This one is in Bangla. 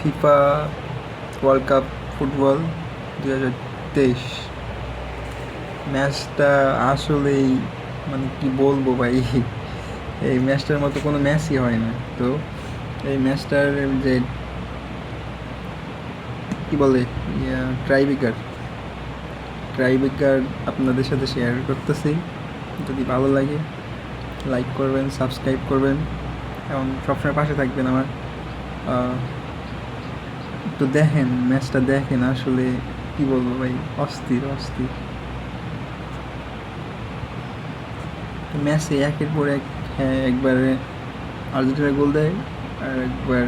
ফিফা ওয়ার্ল্ড কাপ ফুটবল দু হাজার তেইশ। ম্যাচটা আসলেই মানে কি বলব ভাই, এই ম্যাচটার মতো কোনো ম্যাচই হয় না। তো এই ম্যাচটার যে, কি বলে ট্রাইবিকার ট্রাইবিকার আপনাদের সাথে শেয়ার করতেছি। যদি ভালো লাগে লাইক করবেন সাবস্ক্রাইব করবেন। এবং সবসময় পাশে থাকবেন আমার। তো দেখেন, ম্যাচটা দেখেন আসলে কি বলব ভাই, অস্থির অস্থির। ম্যাচে একের পর এক হ্যাঁ একবার আর্জেন্টিনা গোল দেয় আর একবার